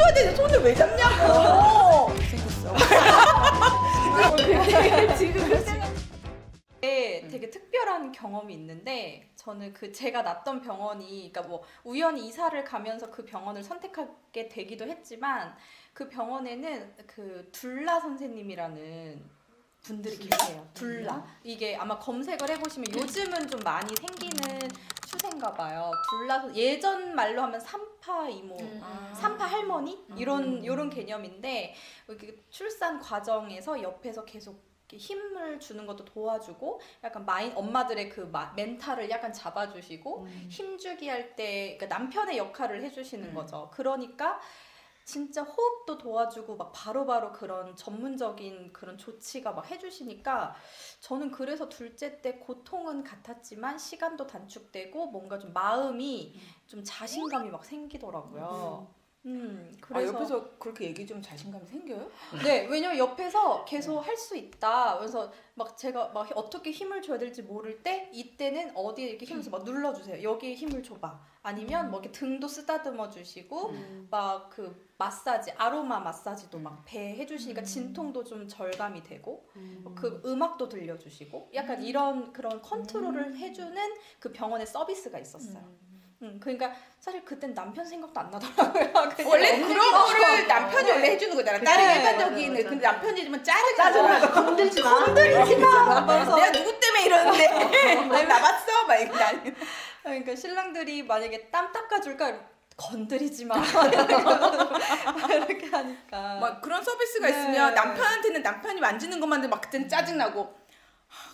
힘줘야 되는데 손을 왜 잡냐고. 생겼어. 네, 되게 특별한 경험이 있는데 저는 그 제가 났던 병원이 그러니까 뭐 우연히 이사를 가면서 그 병원을 선택하게 되기도 했지만 그 병원에는 그 둘라 선생님이라는 분들이 계세요. 둘라. 이게 아마 검색을 해보시면 요즘은 좀 많이 생기는 추세인가 봐요. 둘라 선- 예전 말로 하면 삼파 이모. 아. 삼파 할머니 이런 음. 이런 개념인데 이렇게 출산 과정에서 옆에서 계속 이렇게 힘을 주는 것도 도와주고 약간 마인 엄마들의 그 마- 멘탈을 약간 잡아주시고 힘주기 할때 그러니까 남편의 역할을 해주시는 음. 거죠. 그러니까 진짜 호흡 도 도와주고 막 바로 바로 그런 전문적인 그런 조치가 막 해주시니까 저는 그래서 둘째 때 고통은 같았지만 시간도 단축되고 뭔가 좀 마음이 좀 자신감이 막 생기더라고요. 음, 아, 그래서 옆에서 그렇게 얘기 좀 자신감이 생겨요? 네, 왜냐면 옆에서 계속 할 수 있다. 그래서 막 제가 막 어떻게 힘을 줘야 될지 모를 때 이때는 어디에 이렇게 힘을 막 눌러 주세요. 여기에 힘을 줘 봐. 아니면 뭐 이렇게 등도 쓰다듬어 주시고 음. 막그 마사지 아로마 마사지도 음. 막배 해 주시니까 음. 진통도 좀 절감이 되고 음. 그 음악도 들려 주시고 약간 이런 그런 컨트롤을 해 주는 그 병원의 서비스가 있었어요. 음, 그러니까 사실 그땐 남편 생각도 안 나더라고요. 원래 그런 생각- 거를 남편이 원래 해주는 거잖아. 다른 네, 일반적인 맞아, 맞아. 근데 남편이지만 짜증이 짜증나. 건들지 마. 그래서 내가 누구 때문에 이러는데 너 나봤어? 막 이렇게 나는. 그러니까 신랑들이 만약에 땀 닦아줄까 건드리지 마 이렇게 하니까 막 그런 서비스가 네. 있으면 남편한테는 남편이 만지는 것만 해도 막 그때는 짜증 나고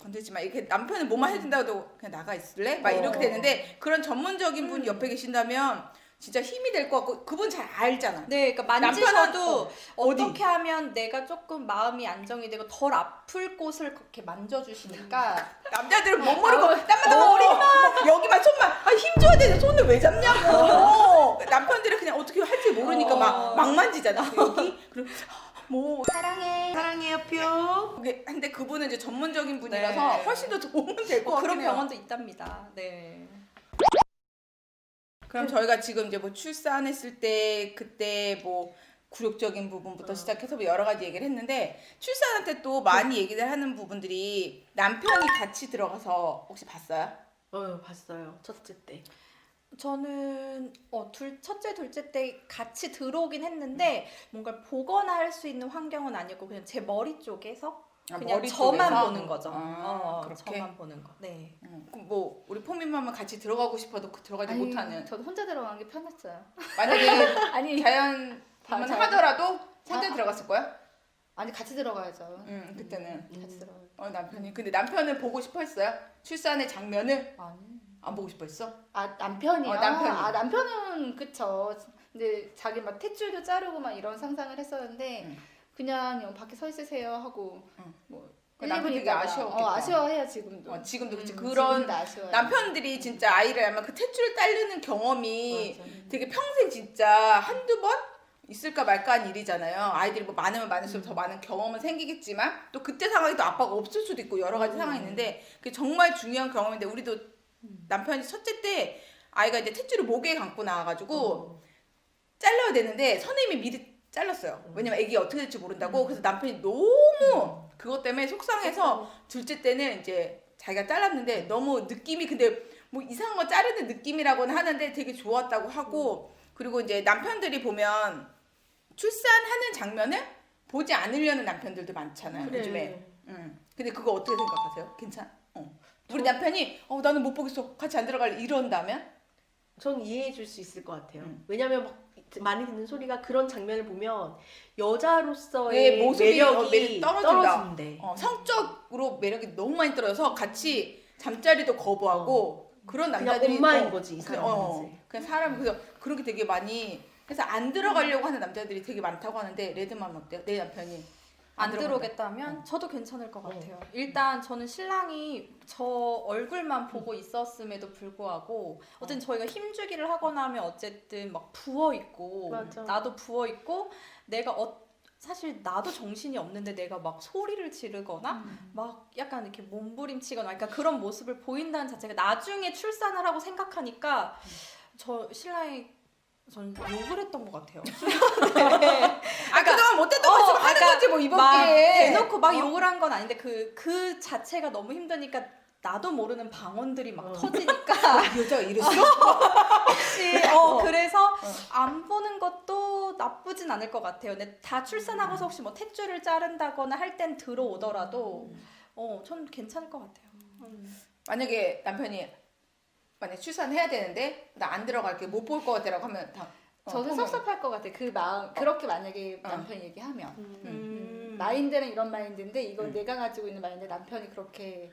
건들지 마 이렇게 남편은 뭐만 해준다고 해도 그냥 나가 있을래? 막 이렇게 어. 되는데 그런 전문적인 분이 음. 옆에 계신다면 진짜 힘이 될 것 같고 그분 잘 알잖아. 네, 그러니까 만지셔도 어? 어떻게 하면 내가 조금 마음이 안정이 되고 덜 아플 곳을 그렇게 만져주시니까 남자들은 못 모르고 땀마다 머리만 여기만 손만 아, 힘 줘야 되는데 손을 왜 잡냐고. 남편들은 그냥 어떻게 할지 모르니까 어. 막, 막 만지잖아. 여기 그럼 뭐 사랑해. 사랑해요 표. 그게 근데 그분은 이제 전문적인 분이라서 네. 훨씬 더 도움은 될 것 뭐 같긴 그런. 병원도 있답니다. 네. 그럼 저희가 지금 이제 뭐 출산했을 때 그때 뭐 굴욕적인 부분부터 어. 시작해서 뭐 여러 가지 얘기를 했는데 출산할 때 또 많이 얘기를 하는 부분들이 남편이 같이 들어가서 혹시 봤어요? 어 봤어요 첫째 때. 저는 어, 둘 첫째 둘째 때 같이 들어오긴 했는데 뭔가 보거나 할 수 있는 환경은 아니고 그냥 제 머리 쪽에서 그냥 저만 보는 거죠. 아, 어, 그렇게. 저만 보는 거. 네. 음, 그럼 뭐 우리 포미맘은 같이 들어가고 싶어도 그 들어가지 아니, 못하는 저도 혼자 들어가는 게 편했어요. 만약에 아니 자연 다- 만 자연. 하더라도 혼자 자- 들어갔을 거야? 아니 같이 들어가야죠. 응 그때는 같이 들어가요. 어 남편이 근데 남편은 보고 싶어 했어요 출산의 장면을 아니. 안 보고 싶어 했어? 아 남편이요. 어, 남편이. 아 남편은 그쵸. 근데 자기 막 탯줄도 자르고 막 이런 상상을 했었는데 응. 그냥 어, 밖에 서 있으세요 하고 응. 뭐 그 1, 남편 2분 되게 있다가 아쉬웠겠다. 어, 아쉬워해요 지금도. 어, 지금도 그치 음, 그런 지금도 아쉬워요. 남편들이 진짜 아이를 낳으면 그 탯줄 딸르는 경험이 맞아. 되게 평생 진짜 한두 번 있을까 말까 한 일이잖아요. 아이들이 뭐 많으면 많을수록 더 많은 경험은 생기겠지만 또 그때 상황이 또 아빠가 없을 수도 있고 여러 가지 음. 상황이 있는데 그게 정말 중요한 경험인데 우리도 남편이 첫째 때 아이가 이제 탯줄을 목에 감고 나와가지고 어. 잘라야 되는데 선생님이 미리 잘랐어요. 음. 왜냐면 애기 어떻게 될지 모른다고. 그래서 남편이 너무 그것 때문에 속상해서 둘째 때는 이제 자기가 잘랐는데 너무 느낌이 근데 뭐 이상한 거 자르는 느낌이라고는 하는데 되게 좋았다고 하고 그리고 이제 남편들이 보면 출산하는 장면을 보지 않으려는 남편들도 많잖아요. 그래. 요즘에. 음. 근데 그거 어떻게 생각하세요? 괜찮? 어. 우리 남편이 어 나는 못 보겠어. 같이 안 들어갈래. 이런다면? 전 이해해 줄 수 있을 것 같아요. 음. 왜냐면 막 많이 듣는 소리가 그런 장면을 보면 여자로서의 네, 모습이, 매력이 어, 매력이 떨어진다. 떨어진대. 어, 성적으로 매력이 너무 많이 떨어져서 같이 잠자리도 거부하고 그런 그냥 남자들이 엄마인 어, 거지 이 그냥, 사람은. 어, 그냥 사람 그래서 그런 게 되게 많이 그래서 안 들어가려고 하는 남자들이 되게 많다고 하는데 레드맘 어때요? 내 남편이 안. 들어오겠다면 저도 괜찮을 것 같아요. 일단 저는 신랑이 저 얼굴만 보고 있었음에도 불구하고 어쨌든 저희가 힘주기를 하거나 하면 어쨌든 막 부어 있고 맞아. 나도 부어 있고 내가 어, 사실 나도 정신이 없는데 내가 막 소리를 지르거나 음. 막 약간 이렇게 몸부림치거나 그러니까 그런 모습을 보인다는 자체가 나중에 출산을 하고 생각하니까 저 신랑이 전 욕을 했던 것 같아요. 뭐 이번 막 기회에 대놓고 막 어? 욕을 한 건 아닌데 그 그 자체가 너무 힘드니까 나도 모르는 방언들이 막 어. 터지니까 이 여자가 이랬어? 혹시 어, 어. 그래서 안 보는 것도 나쁘진 않을 것 같아요. 근데 다 출산하고서 혹시 뭐 탯줄을 자른다거나 할 땐 들어오더라도 어, 전 괜찮을 것 같아요. 음. 만약에 남편이 만약 출산해야 되는데 나 안 들어갈게 못 볼 것 같아라고 하면 다 어, 저는 그러면- 섭섭할 것 같아. 그 마음 그렇게 만약에 어. 남편이 얘기하면 음. 음. 마인드는 이런 마인드인데 이건 음. 내가 가지고 있는 마인드 남편이 그렇게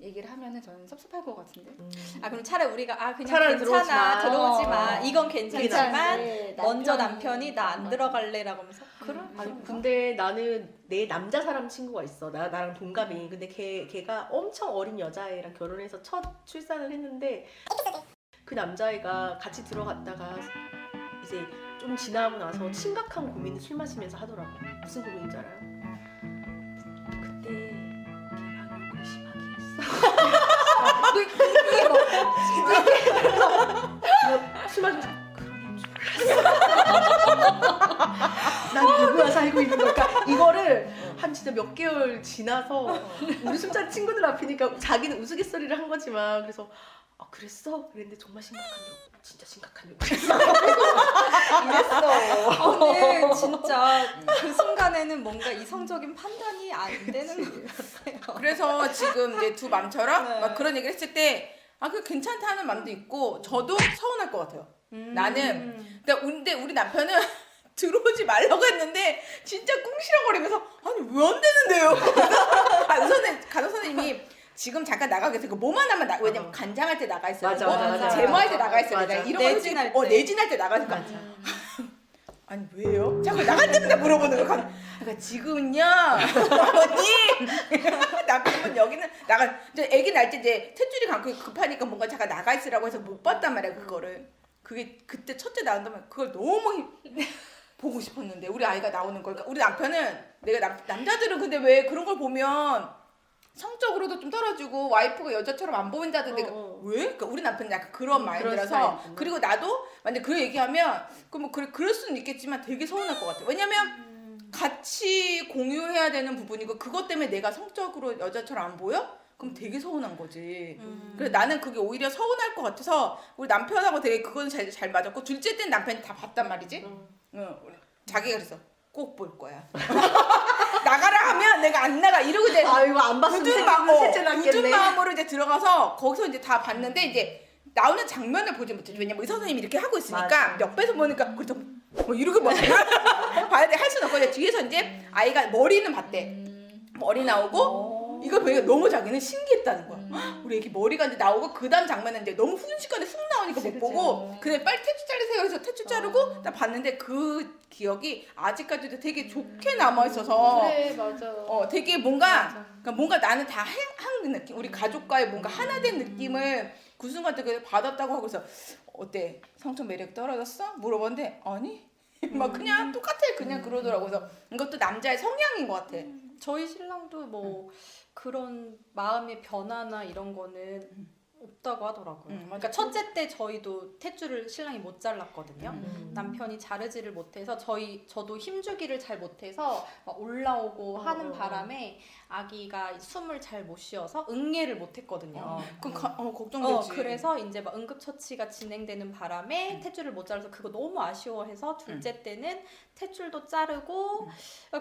얘기를 하면은 저는 섭섭할 것 같은데. 음. 아 그럼 차라리 우리가 아 그냥 차라리 들어오지 괜찮아 마. 들어오지 마 어. 이건 괜찮지만 괜찮은데 먼저 남편이- 남편이 나안 어. 들어갈래라고 하면서 그래 아니 근데 나는 내 남자 사람 친구가 있어. 나 나랑 동갑이. 근데 걔 걔가 엄청 어린 여자애랑 결혼해서 첫 출산을 했는데 그 남자애가 같이 들어갔다가 이제 좀 지나고 나서 심각한 고민을 술 마시면서 하더라고. 무슨 고민인지 알아요? 했어. 뭐, 술 마시면서 난 누구와 살고 있는 걸까? 이거를 한 진짜 몇 개월 지나서 우리 술잔 친구들 앞이니까 자기는 우스갯소리를 한 거지만 그래서 아 그랬어? 그랬는데 정말 심각한 욕 진짜 심각한 욕 이랬어 아, 근데 진짜 그 순간에는 뭔가 이성적인 판단이 안 되는 것 같아요. 그래서 지금 이제 두 맘처럼 네. 막 그런 얘기를 했을 때 아 그 괜찮다 하는 맘도 있고 저도 서운할 것 같아요. 음. 나는 근데 우리- 근데 우리 남편은 들어오지 말라고 했는데 진짜 꿍시렁거리면서 아니 왜 안 되는데요? 간호 선생 간호 선생님이 지금 잠깐 나가 계세요. 그 뭐만 하면 나 왜냐면 어. 간장할 때 나가 있어요. 맞아, 뭐 맞아, 맞아. 제모할 때 나가 있어요. 맞아. 내가 이런 거 내진할 어 때. 내진할 때 나가니까 아니 왜요? 자꾸 나갈 때마다 물어보는 거. 간- 그러니까 지금은요, 어머님 남편은 여기는 나가 이제 아기 날 때 이제 탯줄이 감고 급하니까 뭔가 잠깐 나가 있으라고 해서 못 봤단 말이야 그거를. 그게 그때 첫째 나온다면 그걸 너무 힘- 보고 싶었는데 우리 아이가 나오는 걸. 그러니까 우리 남편은 내가 남, 남자들은 근데 왜 그런 걸 보면 성적으로도 좀 떨어지고 와이프가 여자처럼 안 보인다던데 어, 어. 왜? 그러니까 우리 남편은 약간 그런 음, 마인드라서 그런 스타일이구나. 그리고 나도 만약 그 얘기하면 그럼 뭐 그래 그럴 수는 있겠지만 되게 서운할 것 같아. 왜냐면 음. 같이 공유해야 되는 부분이고 그것 때문에 내가 성적으로 여자처럼 안 보여? 그럼 되게 서운한 거지. 음. 그래서 나는 그게 오히려 서운할 것 같아서 우리 남편하고 되게 그건 잘, 잘 맞았고 둘째 때는 남편이 다 봤단 말이지. 음. 응, 자기가 그랬어. 꼭볼 거야. 하면 내가 안 나가 이러고 이제 아 이거 안 봤으면 굳은 셋- 마음, 어, 셋째 굳은 낳겠네 마음으로 이제 들어가서 거기서 이제 다 봤는데 이제 나오는 장면을 보지 못했죠. 왜냐면 의사 선생님이 이렇게 하고 있으니까 맞아. 옆에서 보니까 그래서 뭐 이렇게 막 봐야 돼 할 수는 없고 이제 뒤에서 이제 아이가 머리는 봤대. 음. 머리 나오고 어. 이걸 보니까 너무 자기는 신기했다는 거야. 음. 우리 애기 머리가 이제 나오고 그 다음 장면은 이제 너무 순식간에 쑥 나오니까 그치, 못 그치. 보고 어. 그냥 빨리 태추 자르세요 해서 태추 자르고 어. 딱 봤는데 그 기억이 아직까지도 되게 좋게 남아 있어서 그래 맞아. 어 되게 뭔가. 그러니까 뭔가 나는 다한 느낌 우리 가족과의 뭔가 하나 된 느낌을 그 순간 되게 받았다고 하고 그래서 어때 성적 매력 떨어졌어 물어봤는데 아니 막 그냥 똑같아 그냥 그러더라고 그래서 이것도 남자의 성향인 것 같아 저희 신랑도 뭐 그런 마음의 변화나 이런 거는 없다고 하더라고요. 음, 그러니까. 첫째 때 저희도 탯줄을 신랑이 못 잘랐거든요. 음. 남편이 자르지를 못해서 저희 저도 힘주기를 잘 못해서 막 올라오고 어, 하는 어. 바람에 아기가 숨을 잘 못 쉬어서 응애를 못했거든요. 어, 그 가, 어 어, 걱정되지 그래서 이제 막 응급처치가 진행되는 바람에 탯줄을 못 잘라서 그거 너무 아쉬워해서 둘째 때는 탯줄도 자르고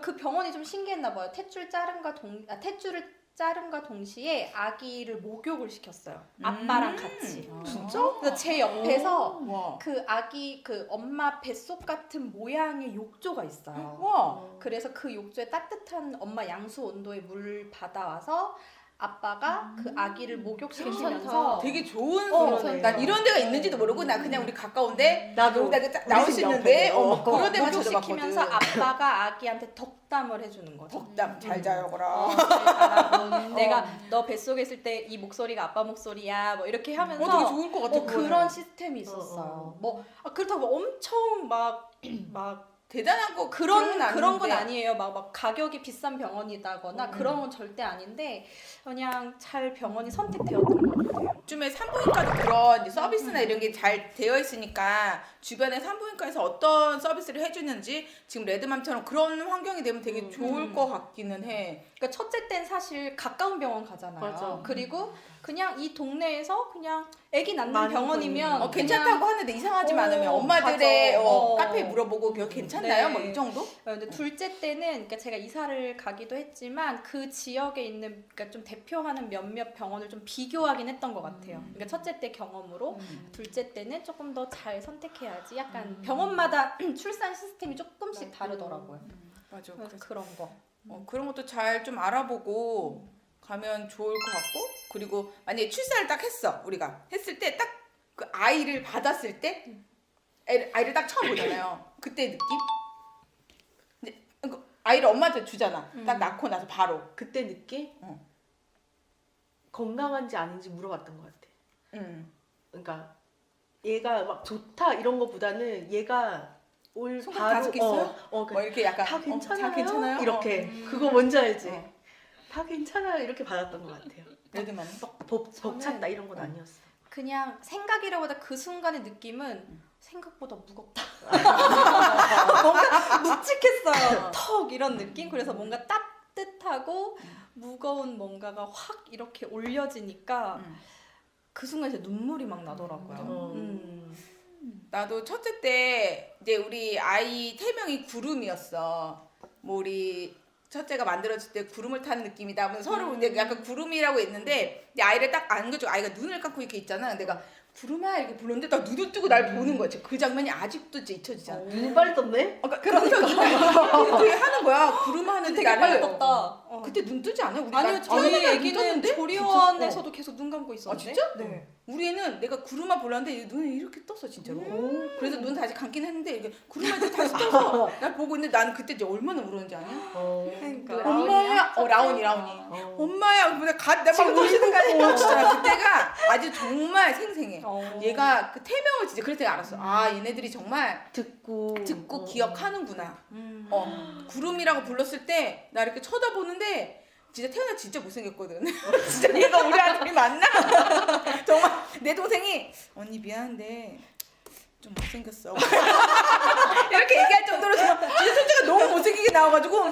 그 병원이 좀 신기했나 봐요. 탯줄 자른과 동 아, 탯줄을 자른과 동시에 아기를 목욕을 시켰어요. 아빠랑 음. 같이. 아. 진짜? 그래서 제 옆에서 와. 그 아기 그 엄마 뱃속 같은 모양의 욕조가 있어요. 와. 그래서 그 욕조에 따뜻한 엄마 양수 온도의 물 받아와서 아빠가 그 아기를 목욕시키면서. 되게 좋은 어, 난 이런 데가 있는지도 모르고 나 그냥 우리 가까운데 나도 나딱 나올 수집 있는데 옆에. 어, 어. 그런 데만 찾아봤거든 목욕시키면서 아빠가 아기한테 덕담을 해주는 거죠. 덕담 잘 자요 그럼 어, 잘 자라고 내가 너 뱃속에 있을 때 이 목소리가 아빠 목소리야 뭐 이렇게 하면서 어, 되게 좋을 것 같아 어, 그거는. 그런 시스템이 있었어요. 어, 어. 뭐 아, 그렇다고 엄청 막 막 대단한 거 그런 그런 그런 건. 아니에요. 막, 막 가격이 비싼 병원이다거나 음. 그런 건 절대 아닌데 그냥 잘 병원이 선택되었던 것 같아요. 요즘에 산부인과도 그런 이제 서비스나 이런 게 잘 되어 있으니까 주변에 산부인과에서 어떤 서비스를 해주는지 지금 레드맘처럼 그런 환경이 되면 되게 음. 좋을 음. 것 같기는 해. 그러니까 첫째 땐 사실 가까운 병원 가잖아요. 맞아. 그리고 그냥 이 동네에서 그냥 아기 낳는 많은 병원이면 병원이. 어, 괜찮다고 하는데 이상하지 어, 않으면 엄마들의 맞아. 어, 어. 카페에 물어보고 그거 괜찮나요? 네. 뭐 이 정도? 어, 근데 둘째 때는 그러니까 제가 이사를 가기도 했지만 그 지역에 있는 그러니까 좀 대표하는 몇몇 병원을 좀 비교하긴 했던 것 같아요. 음. 그러니까 첫째 때 경험으로 둘째 때는 조금 더 잘 선택해야지. 약간 음. 병원마다 출산 시스템이 조금씩 다르더라고요. 맞아. 그래서 그래서 그런 거. 어, 그런 것도 잘 좀 알아보고 가면 좋을 것 같고 그리고 만약에 출산을 딱 했어 우리가 했을 때 딱 그 아이를 받았을 때 애를, 아이를 딱 처음 보잖아요 그때 느낌? 근데 그 아이를 엄마한테 주잖아 딱 음. 낳고 나서 바로 그때 느낌? 어. 건강한지 아닌지 물어봤던 것 같아. 음. 그러니까 얘가 막 좋다 이런 거보다는 얘가 올 손가락 바로 다섯 개 있어요? 어, 어, 그뭐 이렇게 약간 다 어, 괜찮아요? 다 괜찮아요? 이렇게 음. 그거 뭔지 알지? 어. 다 괜찮아요 이렇게 받았던 것 같아요. 레드만 막 복, 벅찼다 이런 건 아니었어. 그냥 생각이라보다 그 순간의 느낌은 생각보다 무겁다. 뭔가 묵직했어요. 턱 이런 느낌. 그래서 뭔가 따뜻하고 무거운 뭔가가 확 이렇게 올려지니까 음. 그 순간 이제 눈물이 막 나더라고요. 어. 음. 나도 첫째 때 이제 우리 아이 태명이 구름이었어. 뭐 우리 첫째가 만들어질 때 구름을 타는 느낌이다. 하면서 서로 음. 이제 약간 구름이라고 했는데 내 아이를 딱 안겨주고 아이가 눈을 감고 이렇게 있잖아. 내가 구름아 이렇게 불렀는데 딱 눈을 뜨고 날 보는 거야. 그 장면이 아직도 이제 잊혀지잖아. 눈 빨리 떴네? 아, 그러니까 그러니까 되게 하는 거야. 구름 하는데 되게 빨리 나를 떴다. 어. 그때 눈 뜨지 않아요? 우리 아니요 나- 저희 나 애기는? 조리원에서도 계속 눈 감고 있었는데. 아, 진짜? 네. 우리 애는 내가 구름아 불렀는데 눈이 이렇게 떴어 진짜로. 그래서 눈 다시 감긴 했는데 이게 구름아 다시 떠서 날 보고 있는데 나는 그때 이제 얼마나 울었는지 아냐? 어. 그러니까. 그 엄마야, 어 라온이 라온이. 어. 엄마야, 내가 가, 내가 막 우시는 거 울고 진짜 그때가 아주 정말 생생해. 어. 얘가 그 태명을 진짜 그럴 때 알았어. 아 얘네들이 정말 듣고 듣고 어. 기억하는구나. 음. 어 구름이라고 불렀을 때 나 이렇게 쳐다보는데 진짜 태어나 진짜 못생겼거든. 진짜 얘가 우리 아들이 맞나? 정말 내 동생이 언니 미안한데 좀 못생겼어. 이렇게 얘기할 정도로 진짜 솔직히 너무 못생기게 나와가지고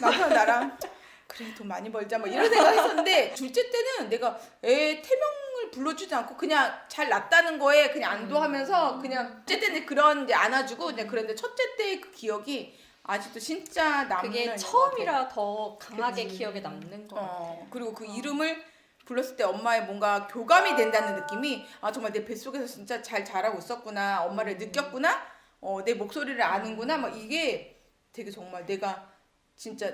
남편 나랑 그래 돈 많이 벌자 뭐 이런 생각했었는데 둘째 때는 내가 애 태명을 불러주지 않고 그냥 잘 났다는 거에 그냥 안도하면서 그냥 둘째 때는 그런 이제 안아주고 그냥 그랬는데 첫째 때의 그 기억이 아직도 진짜 남는 그게. 처음이라 더 강하게 그치. 기억에 남는 거. 어 그리고 그 이름을 불렀을 때 엄마의 뭔가 교감이 된다는 느낌이 아 정말 내 뱃속에서 진짜 잘 자라고 있었구나 엄마를 음. 느꼈구나 어 내 목소리를 아는구나 막 이게 되게 정말 내가 진짜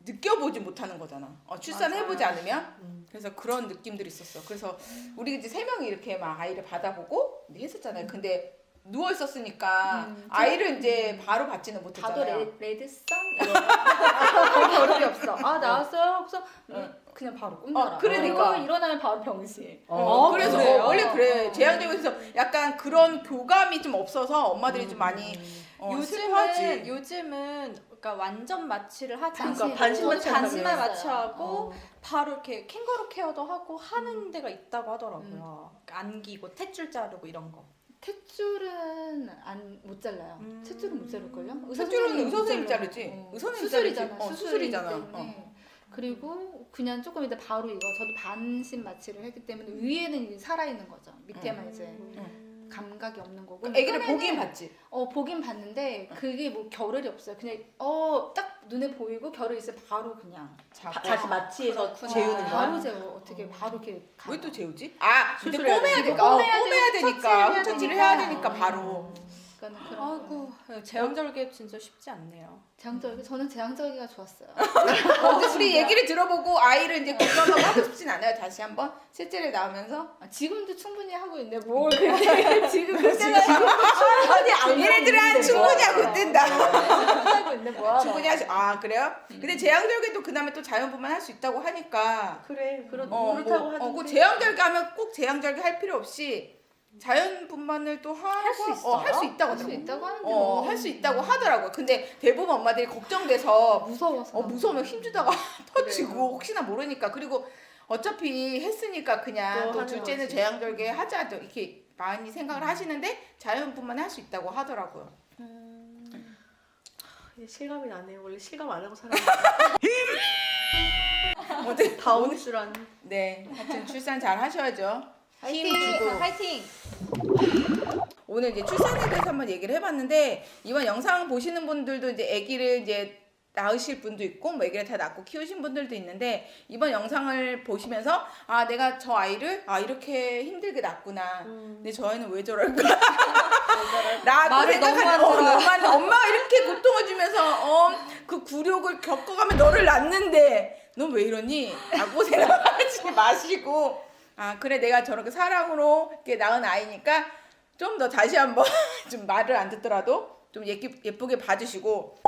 느껴보지 못하는 거잖아 어, 출산해보지. 않으면 음. 그래서 그런 느낌들이 있었어 그래서 우리 이제 세 명이 이렇게 막 아이를 받아보고 했었잖아요 근데 누워 있었으니까 음, 아이를 이제 바로 받지는 못했잖아요 레, 레드썬 이런 어렵이 없어. 아 나왔어요. 그래서 응. 그냥 바로 꿈나라. 어, 그러니까. 그리고 일어나면 바로 병실. 어, 아, 그래서 그래요? 어, 원래 그래 어. 제한적에서 약간 그런 교감이 좀 없어서 엄마들이 좀 많이 어, 요즘은 슬퍼하지. 요즘은 그러니까 완전 마취를 하지 그러니까 않고 반신 마취 반신만 마취하고 어. 바로 이렇게 캥거루 케어도 하고 하는 데가 있다고 하더라고요. 그러니까 안기고 탯줄 자르고 이런 거. 탯줄은 안 못 잘라요. 음. 탯줄은 못 자를걸요? 탯줄은 의사 선생님이 못 자르지. 잘라요. 의사 선생님이 수술이잖아. 자르지. 어, 수술이잖아. 때문에. 그리고 그냥 조금 이따 바로 이거 저도 반신 마취를 했기 때문에 위에는 이제 살아 있는 거죠. 밑에만 이제 음. 감각이 없는 거고. 애기를 이번에는- 보긴 봤지. 어 보긴 봤는데 그게 뭐 결을이 없어요. 그냥 어 딱 눈에 보이고 결을 있으면 바로 그냥 자고. 다시 마취해서. 재우는 거야? 바로 재워 어떻게 바로 이렇게 왜 또 재우지? 아, 근데 수술해야 꼬매야 되니까. 되니까. 어, 꼬매야 되니까. 헛처치를 해야 해야 되니까. 되니까 바로. 그러니까 그런 아이고 제왕절개 진짜 쉽지 않네요. 제왕절개 저는 제왕절개가 좋았어요. 어, 근데 우리 얘기를 들어보고 아이를 이제 건강하고 하고 싶진 않아요. 다시 한번 셋째를 낳으면서. 아, 지금도 충분히 하고 있는데 뭘 그때 지금 그때가 아니 얘네들은 충분히 하고 있댄다. 하고 있는데 뭐 충분히 하시. 아 그래요? 근데 제왕절개도 그다음에 또 자연분만 할 수 있다고 하니까. 그래 어, 그렇다고 뭐, 하던데 어, 그 제왕절개 하면 꼭 제왕절개 할 필요 없이 자연분만을 또 하고 할수? 어, 할 수 있다고 할수 하더라고. 있다고 하는데 어, 뭐. 할 수 있다고 하더라고요. 근데 대부분 엄마들이 걱정돼서 무서워서. 어, 무서우면 힘주다가 터지고 혹시나 모르니까 그리고 어차피 했으니까 그냥 또 또 하는 둘째는 거지. 제왕절개 하자 또 이렇게 많이 생각을 하시는데 자연분만 할 수 있다고 하더라고요. 이제 실감이 나네요. 원래 실감 안 하고 살았는데 어때? 다음 주란. 네, 하여튼 출산 잘 하셔야죠. 힘! 주고. 파이팅! 오늘 이제 출산에 대해서 한번 얘기를 해봤는데 이번 영상 보시는 분들도 이제 아기를 이제 낳으실 분도 있고 뭐 아기를 다 낳고 키우신 분들도 있는데 이번 영상을 보시면서 아 내가 저 아이를 아 이렇게 힘들게 낳구나. 음. 근데 저 아이는 왜 저럴까? 라고 말을 너무 생각하는 안 어. 너무 안- 엄마가 이렇게 고통을 주면서 어, 그 굴욕을 겪어가며 너를 낳는데 넌 왜 이러니? 라고 생각하지 마시고 아 그래 내가 저렇게 사랑으로 이렇게 낳은 아이니까 좀 더 다시 한번 좀 말을 안 듣더라도 좀 예쁘게, 예쁘게 봐주시고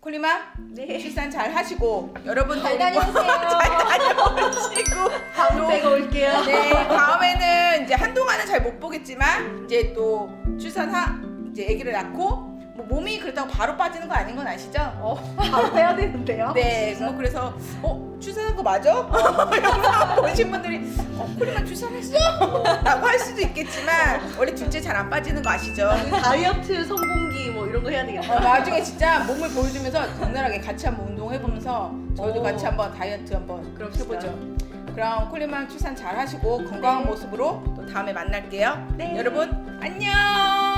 콜리마 네. 출산 잘 하시고 여러분들 잘 다녀오세요. 잘 다녀오시고 다음 때가 올게요. 네, 다음에는 이제 한동안은 잘 못 보겠지만 이제 또 출산하 이제 아기를 낳고 뭐 몸이 그렇다고 바로 빠지는 거 아닌 건 아시죠? 어, 바로 해야 되는데요. 네, 뭐 그래서 어 출산한 거 맞아? 영상 보신 분들이 어 콜리만 출산했어? 라고 할 수도 있겠지만 원래 둘째 잘 안 빠지는 거 아시죠? 다이어트 성공기 뭐 이런 거 해야 되겠다. 어, 나중에 진짜 몸을 보여주면서 격렬하게 같이 한번 운동해보면서 저희도 오. 같이 한번 다이어트 한번 그럼 해보죠. 그럼 콜리만 출산 잘 하시고 건강한 모습으로 또 다음에 만날게요. 네. 여러분 안녕.